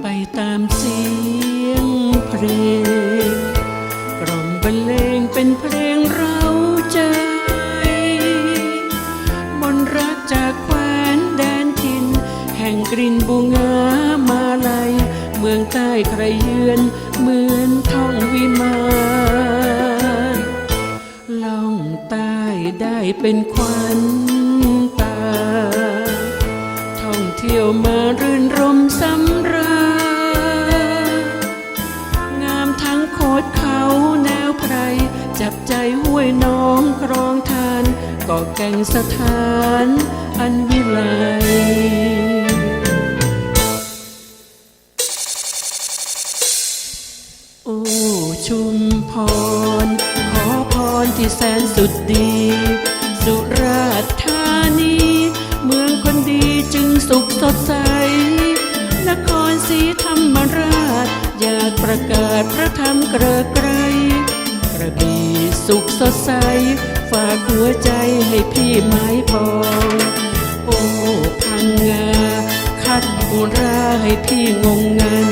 ไปตามเสียงเพลงกล่อมบรรเลงเป็นเพลงเราใจ มนต์รักจากแคว้นแดนทิน แห่งกลิ่นบูงามาลัย เมืองใต้ใครเยือน เหมือนท่องวิมานล่องใต้ได้เป็นควันตา ท่องเที่ยวมารื่นรม ก่อแก่งสถานอันวิไลโอ้ชุมพร ขอพรที่แสนสุดดี สุราษฎร์ธานี เมืองคนดีจึงสุขสดใส นครศรีธรรมราช อยากประกาศพระธรรมเกริกไกรกระบี่สุขสดใส ฝากหัวใจให้พี่ไม้พองโอ้พังงาคัดอุราให้พี่งงงัน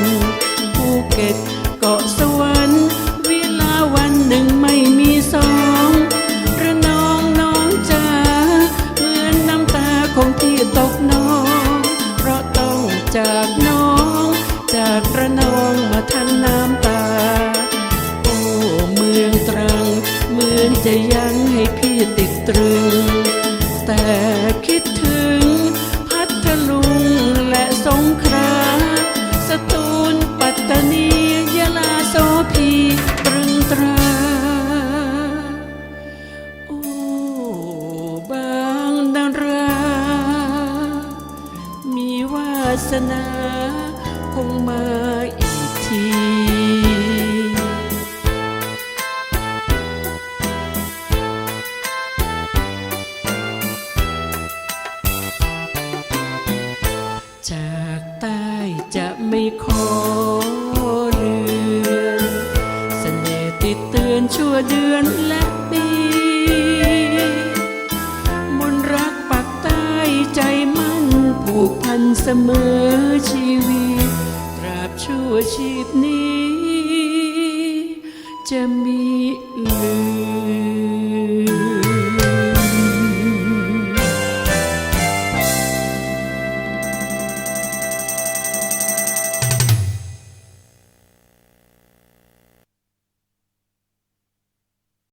ภูเก็ตเกาะสวรรค์เวลาวันหนึ่งไม่มีสองระนองน้องจ๋าเหมือนน้ำตาของพี่ตกนอง เพราะต้องจากน้อง จะยังให้พี่ติดตรึง แต่คิดถึงพัทลุงและสงขลาสตูลปัตตานียะลาโสพีตรึงตรา โอ้บางดารา มีวาสนาคงมาอีกที ขอเลือนเสน่ห์ติดเตือนชั่วเดือนและปีมนต์รักปักใต้ใจมั่นผูกพันเสมอชีวิต ตราบชั่วชีพนี้ จะมีเหลือ